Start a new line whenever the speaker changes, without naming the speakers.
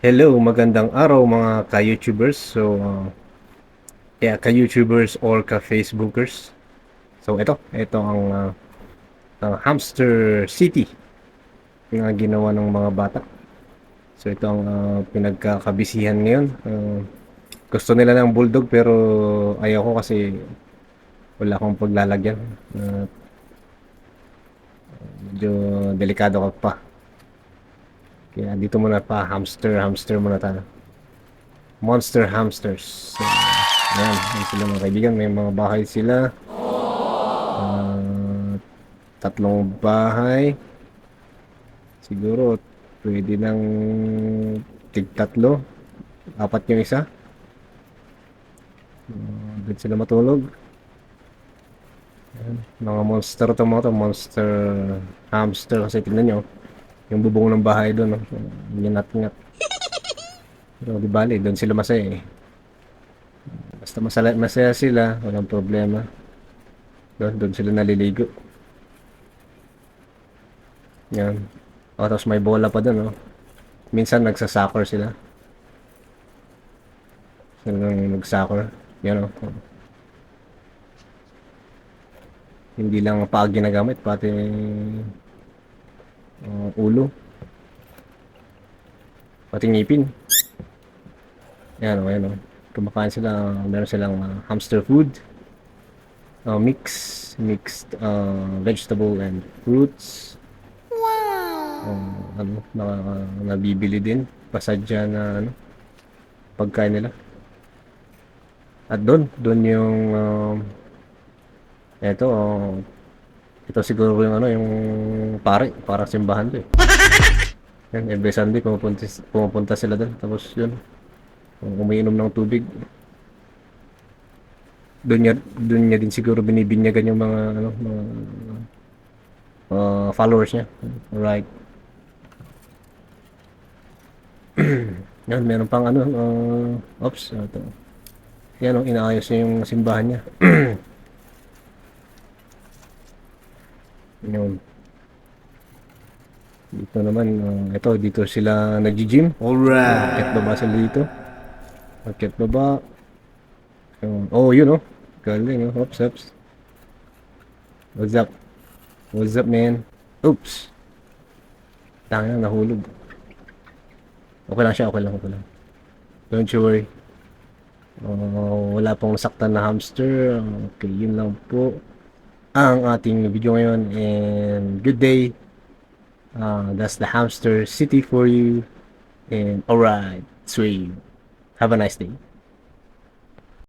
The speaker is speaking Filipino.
Hello, magandang araw mga ka-YouTubers. So, uh, yeah, ka-YouTubers or ka-Facebookers. So, ito, ito ang uh, ang Hamster City na ginawa ng mga bata. So, ito ang uh, pinagkakabisihan ngayon. Uh, gusto nila ng bulldog pero ayaw ko kasi wala akong paglalagyan. Uh, medyo delikado ka pa. Kaya dito muna pa, hamster, hamster muna tayo. Monster hamsters. So, ayan, ayan sila mga kaibigan. May mga bahay sila. Ah, tatlong bahay. Siguro, pwede nang tig tatlo. Apat yung isa. Uh, doon sila matulog. Ayan, mga monster to mga to. Monster hamster kasi tingnan nyo. Yung bubong ng bahay doon, no? Nginat-ngat. Pero di bali, doon sila masaya eh. Basta masala, masaya sila, walang problema. Doon, doon sila naliligo. Yan. O, tapos may bola pa doon, no? Minsan nagsasoccer sila. Sila nag-soccer. Yan, no? Hindi lang paa ginagamit, pati ulo. Pati ngipin. Yan o, yan o. Kumakain sila, meron silang uh, hamster food. Uh, mix, mixed uh, vegetable and fruits. Wow! ano, na, nabibili din. Pasadya na ano, pagkain nila. At doon, doon yung um, eto, uh, ito siguro yung ano, yung pare, para simbahan to eh. Yan, every Sunday pumupunta, pumupunta sila doon. Tapos yun, umiinom ng tubig. Doon niya, doon niya din siguro binibinyagan yung mga, ano, mga uh, followers niya. Right. Yan, meron pang ano, uh, oops, ito. Yan, oh, inaayos niya yung simbahan niya. Yun. Dito naman, uh, ito, dito sila nag-gym.
Alright.
Market baba sila dito. Market baba. Yun. Oh, yun oh. Galing oh. Oops, oops. What's up? What's up, man? Oops. Tanga na, nahulog. Okay lang siya, okay lang, okay lang. Don't you worry. Uh, wala pong nasaktan na hamster. Okay, yun lang po ang ating video ngayon and good day uh, that's the hamster city for you. And alright sweet have a nice day